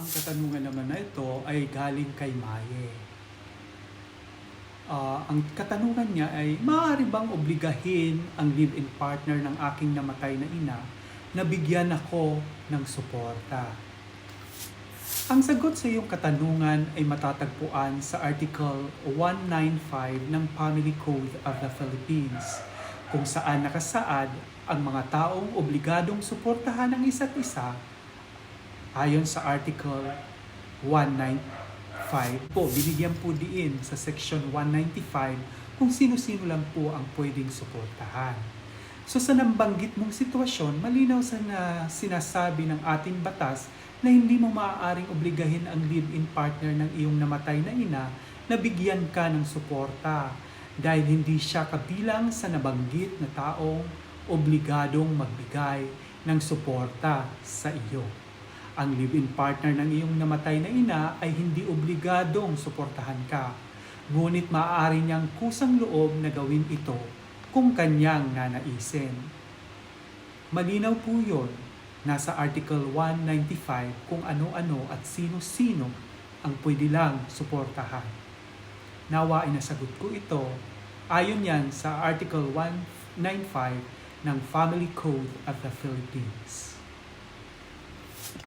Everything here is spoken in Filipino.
Ang katanungan naman na ito ay galing kay Maye. Ah, ang katanungan niya ay, maaari bang obligahin ang live-in partner ng aking namatay na ina na bigyan ako ng suporta? Ang sagot sa iyong katanungan ay matatagpuan sa Article 195 ng Family Code of the Philippines, kung saan nakasaad ang mga taong obligadong suportahan ang isa't isa ayon sa Article 195 po, binigyan po diin sa Section 195 kung sino-sino lang po ang pwedeng suportahan. So sa nambanggit mong sitwasyon, malinaw sa na sinasabi ng ating batas na hindi mo maaaring obligahin ang live-in partner ng iyong namatay na ina na bigyan ka ng suporta dahil hindi siya kabilang sa nabanggit na taong obligadong magbigay ng suporta sa iyo. Ang live-in partner ng iyong namatay na ina ay hindi obligadong suportahan ka, ngunit maaari niyang kusang loob na gawin ito kung kanyang nanaisin. Malinaw po yun, nasa Article 195 kung ano-ano at sino-sino ang pwede lang suportahan. Nawa ay nasagot ko ito ayon yan sa Article 195 ng Family Code of the Philippines.